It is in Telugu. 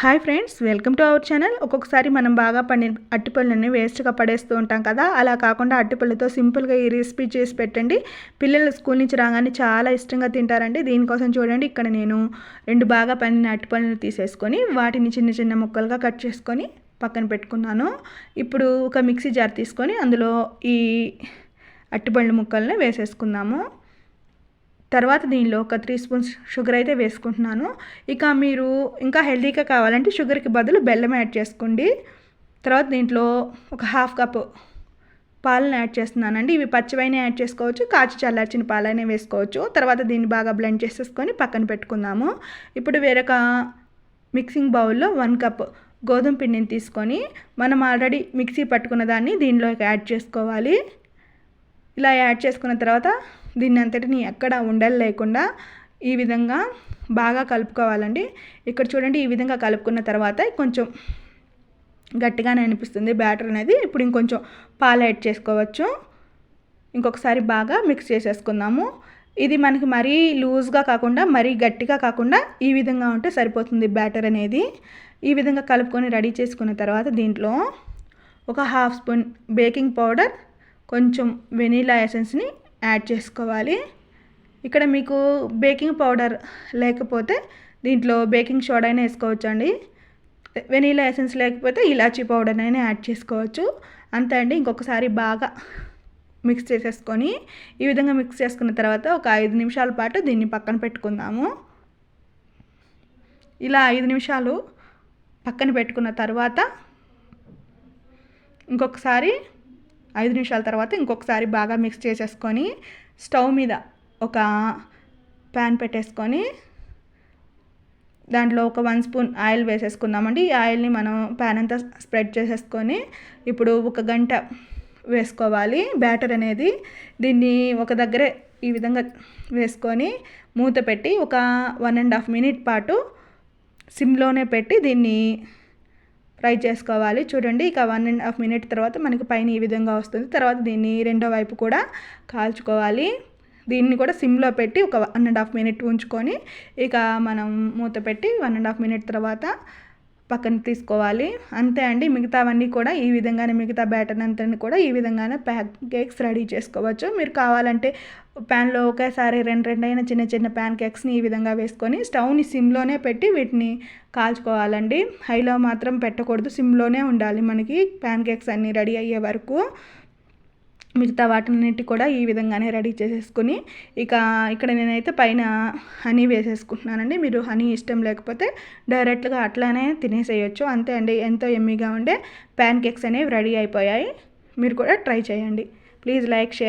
Hi friends welcome to our channel. ఒక్కొక్కసారి మనం బాగా పండిన అట్టిపళ్ళని వేస్ట్గా పడేస్తూ ఉంటాం కదా. అలా కాకుండా అట్టిపళ్ళతో సింపుల్గా ఈ రెసిపీ చేసి పెట్టండి. పిల్లలు స్కూల్ నుంచి రాగానే చాలా ఇష్టంగా తింటారండి. దీనికోసం చూడండి ఇక్కడ నేను రెండు బాగా పండిన అట్టిపళ్ళని తీసేసుకొని వాటిని చిన్న చిన్న ముక్కలుగా కట్ చేసుకొని పక్కన పెట్టుకున్నాను. ఇప్పుడు ఒక మిక్సీ జార్ తీసుకొని అందులో ఈ అట్టిపళ్ళు ముక్కల్ని వేసేసుకుందాము. తర్వాత దీనిలో ఒక త్రీ స్పూన్స్ షుగర్ అయితే వేసుకుంటున్నాను. ఇక మీరు ఇంకా హెల్తీగా కావాలంటే షుగర్కి బదులు బెల్లం యాడ్ చేసుకోండి. తర్వాత దీంట్లో ఒక హాఫ్ కప్ పాలను యాడ్ చేస్తున్నానండి. ఇవి పచ్చివైన యాడ్ చేసుకోవచ్చు కాచి చల్లార్చిన పాలైనా వేసుకోవచ్చు. తర్వాత దీన్ని బాగా బ్లెండ్ చేసేసుకొని పక్కన పెట్టుకుందాము. ఇప్పుడు వేరొక మిక్సింగ్ బౌల్లో వన్ కప్ గోధుమ పిండిని తీసుకొని మనం ఆల్రెడీ మిక్సీ పట్టుకున్న దాన్ని దీనిలోకి యాడ్ చేసుకోవాలి. ఇలా యాడ్ చేసుకున్న తర్వాత దీన్ని అంతటిని ఎక్కడ ఉండలు లేకుండా ఈ విధంగా బాగా కలుపుకోవాలండి. ఇక్కడ చూడండి ఈ విధంగా కలుపుకున్న తర్వాత కొంచెం గట్టిగానే అనిపిస్తుంది బ్యాటర్ అనేది. ఇప్పుడు ఇంకొంచెం పాలు యాడ్ చేసుకోవచ్చు. ఇంకొకసారి బాగా మిక్స్ చేసేసుకుందాము. ఇది మనకి మరీ లూజ్గా కాకుండా మరీ గట్టిగా కాకుండా ఈ విధంగా ఉంటే సరిపోతుంది బ్యాటర్ అనేది. ఈ విధంగా కలుపుకొని రెడీ చేసుకున్న తర్వాత దీంట్లో ఒక హాఫ్ స్పూన్ బేకింగ్ పౌడర్ కొంచెం వెనీలా ఎసెన్స్ని యాడ్ చేసుకోవాలి. ఇక్కడ మీకు బేకింగ్ పౌడర్ లేకపోతే దీంట్లో బేకింగ్ సోడా అయినా వేసుకోవచ్చు అండి వెనీలా ఎసెన్స్ లేకపోతే ఇలాచీ పౌడర్ అయినా యాడ్ చేసుకోవచ్చు. అంతే అండి ఇంకొకసారి బాగా మిక్స్ చేసేసుకొని ఈ విధంగా మిక్స్ చేసుకున్న తర్వాత ఒక ఐదు నిమిషాల పాటు దీన్ని పక్కన పెట్టుకుందాము. ఇలా ఐదు నిమిషాలు పక్కన పెట్టుకున్న తర్వాత ఇంకొకసారి ఐదు నిమిషాల తర్వాత ఇంకొకసారి బాగా మిక్స్ చేసేసుకొని స్టవ్ మీద ఒక ప్యాన్ పెట్టేసుకొని దాంట్లో ఒక వన్ స్పూన్ ఆయిల్ వేసేసుకుందామండి. ఈ ఆయిల్ని మనం ప్యాన్ అంతా స్ప్రెడ్ చేసేసుకొని ఇప్పుడు ఒక గంట వేసుకోవాలి. బ్యాటర్ అనేది దీన్ని ఒక దగ్గరే ఈ విధంగా వేసుకొని మూత పెట్టి ఒక వన్ అండ్ హాఫ్ మినిట్ పాటు సిమ్లోనే పెట్టి దీన్ని ఫ్రై చేసుకోవాలి. చూడండి ఇక వన్ అండ్ హాఫ్ మినిట్ తర్వాత మనకి పైన ఈ విధంగా వస్తుంది. తర్వాత దీన్ని రెండో వైపు కూడా కాల్చుకోవాలి. దీన్ని కూడా సిమ్లో పెట్టి ఒక వన్ అండ్ హాఫ్ మినిట్ ఉంచుకొని ఇక మనం మూత పెట్టి వన్ అండ్ హాఫ్ మినిట్ తర్వాత పక్కన తీసుకోవాలి. అంతే అండి. మిగతావన్నీ కూడా ఈ విధంగానే మిగతా బ్యాటర్ అంతా కూడా ఈ విధంగానే ప్యాన్ కేక్స్ రెడీ చేసుకోవచ్చు. మీరు కావాలంటే ప్యాన్లో ఒకేసారి రెండు రెండు చిన్న చిన్న ప్యాన్ కేక్స్ని ఈ విధంగా వేసుకొని స్టవ్ని సిమ్లోనే పెట్టి వీటిని కాల్చుకోవాలండి. హైలో మాత్రం పెట్టకూడదు. సిమ్లోనే ఉండాలి మనకి. ప్యాన్ కేక్స్ అన్నీ రెడీ అయ్యే వరకు. మిగతా వాటినన్నిటి కూడా ఈ విధంగానే రెడీ చేసేసుకుని ఇక ఇక్కడ నేనైతే పైన హనీ వేసేసుకుంటున్నానండి. మీరు హనీ ఇష్టం లేకపోతే డైరెక్ట్గా అట్లానే తినేసేయచ్చు. అంతే అండి ఎంతో ఎమ్మీగా ఉండే ప్యాన్ కేక్స్ అనేవి రెడీ అయిపోయాయి. మీరు కూడా ట్రై చేయండి. Please like share